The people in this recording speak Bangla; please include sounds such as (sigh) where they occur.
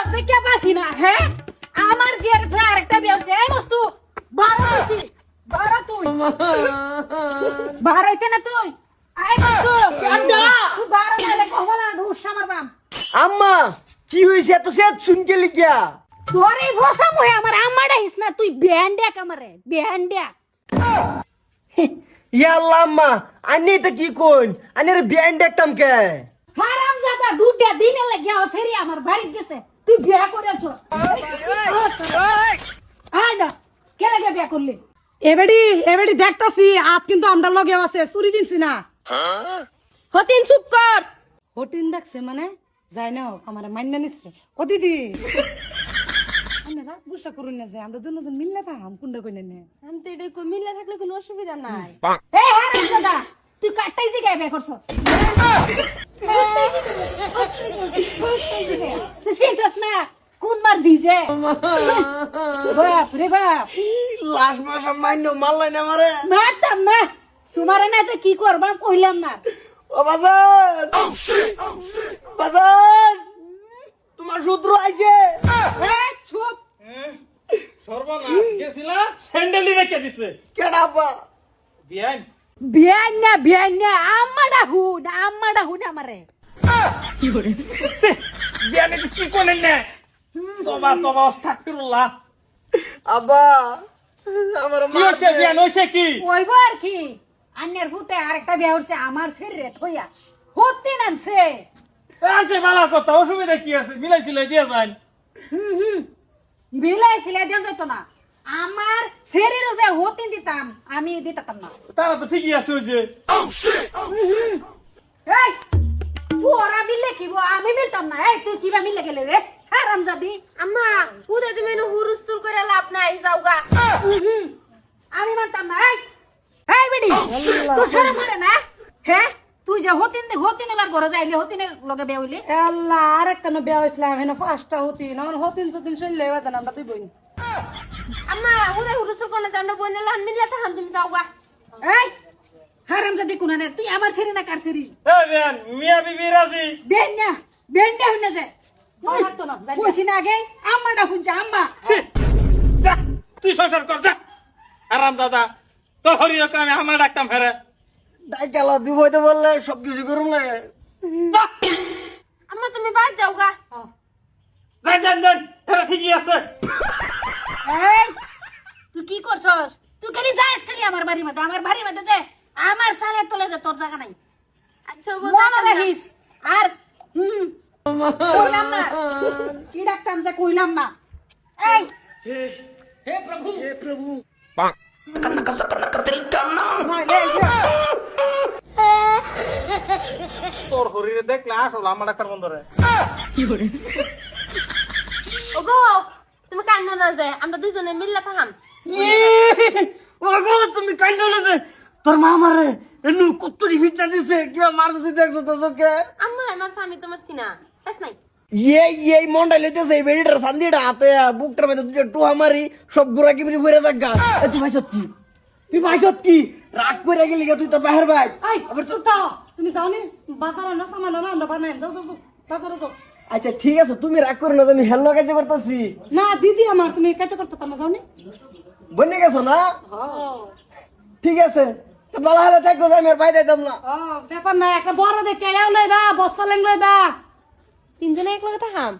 তোর দেখে পাসি না হ্যাঁ? আমার যে তুই আরেকটা বিয়ে হচ্ছে। এই বস্তু বারো হইছি বারো তুই। বারো না তুই? আই বস্তু? তুই বারো নাইলে কহবা না হুস আমার বাম? আম্মা কি হয়েছে? এত সে শুনকে লিখিয়া। তোর এই মুহে আমার আম্মাটা হিস না তুই ব্যান্ড আমারে ব্যান্ড ইয়া আল্লাহ আম্মা আনি এটা কি কোন আনি রে বিয়াইন দেখতাম কে হারাম দুটা দিনে লাগিয়া সেরি আমার বাড়ি গেছে। তুই বিয়া করেছ আয় না কে লাগে বিয়া করলি? এবারে এবারে দেখতাছি হাত কিন্তু আমরা লগে আছে চুরি দিনছি না। হতিন চুপ কর। হটিন দেখছে মানে? যাই না হোক আমার মান্য নিচ্ছে। ও দিদি। আমি রাগ গুসা করুন না যে আমরা দুজন মিললে থাম কুন্ডা কইনে নে। আমি তো এটা কই মিলে থাকলে কোনো অসুবিধা নাই। এ হারাম তুই কাটতাইছি গায় বিয়া করছ? (laughs) না কোন মার দিছে? বাপ রে বাপ। লাশ মাসা মাইন্য মারলাই না মারে মারতাম না। তোমারে না তো কি করবাম কইলাম না। ও বাজার বাজার তোমার শত্রু আইছে। চুপ। সর্বনাশ। গেছিলা স্যান্ডেলি রেখে দিছে। কেডা আব্বা বিয়ান বিয়ান না বিয়ান না আম্মাডা হুড আম্মাডা হুড আমারে বিয়ানে তো কি করেন না? তবা তবা আস্তাগফিরুল্লাহ আব্বা আমার কি হচ্ছে বিয়ান হইছে কি? ওইব আর কি? আন্যের হুতে আরেকটা বিয়া উঠছে আমার শরীরে থইয়া হতে নামছে। আছে ভালো কথা অসুবিধা কি আছে? মিলাই সিলাই দিয়ে যান হুম হুম। বিলাই ছিলে যেত না। আমার শরীরের বিয়া হতে দিতাম আমি দিতাম না। তারা তো ঠিকই আছে ওই যে। এই তোরা মিললে কি আমি মিলতাম না। এই তুই কিবা মিললে গেলে রে? হারাম যাবি আম্মা উদে তুমি হুরুস্তুল করে লাভ নাই যাওগা। আমি মানতাম না। এই এই বেডি তোর সরম করে না? হ্যাঁ তুই যে হতিন হতিন এবার ঘরে যাইলে হতিনের লগে বেয়া হইলি? এ আল্লাহ আর একটা না বিয়া হইছিলাম হেন পাঁচটা হতিন। হতিন সতিন চললে হয়ে যান আমরা তুই বই আম্মা উদে হুরুস্তুল করে জানো বইনে লান মিললে তাহাম তুমি যাওগা এই হারাম যাবি কোনানে তুই আমার ছেড়ে না কার ছেড়ি? এ বিয়ান মিয়া বিবি রাজি। বেন না বেন দে হইনা যে হাঁটতো না, যাই না। কইছি না আগে আম্মাটা শুনছে আম্মা। ছি, যা তুই সংসার কর যা। আরাম দাদা তোর হরিও আমি আমার ডাকতাম ফেরে। ডাইকালা বিপদে বললে সবকিছু করুন লাগে আম্মা তুমি বাদ যাওগা যান যান যান ঠিকই আছে। করছস? তুই খালি যাইস খালি আমার বাড়ির মধ্যে আমার বাড়ির মধ্যে যে আমার সালে তোলে যে তোর জায়গা নাই। আচ্ছা মনে রাখিস? আর হুম কইলাম না। কি ডাকতাম যে কইলাম না। এই! তোর হরিরে দেখলে আসল আমার ডাক্তার বন্ধ রে। ওগো তুমি কান্না না যায় আমরা দুজনে মিললে তাহাম ওগো তুমি কাইন্ড আছে তোর মা আমারে এনু কুত্তুরি ফিটনা দিছে কিবা মারছে তুই দেখছ তো তোকে আম্মা আমার স্বামী তোমার সিনা বাস নাই। ইয়ে ইয়ে মন্ডা লইতেছে এই বেডিটার সান্দিটা হাতে বুকটার মধ্যে দুটো টুহা মারি সব গুড়া কিমরি ভরে যাগা এ তুই ভাইছত কি? তুই ভাইছত কি? রাগ করে গেলি গা তুই তো বাহির ভাই। আই আবার চুপ তাও তুমি যাও নি? বাজারে না সামান না আমরা বানাই যাও যাও যাও, বাজারে যাও। আচ্ছা ঠিক আছে তুমি রাগ করে না আমি হেল্লো কাছে করতেছি না দিদি আমার তুমি কাছে করতে না যাও নি? বনে গেছো না? ঠিক আছে। বলা হলে থাকো আমি আর পাই দিতাম না। ও ব্যাপার না একটা বড় দেখে এও লইবা বস ফালেং লইবা। তিনজনে এক লগে তাহাম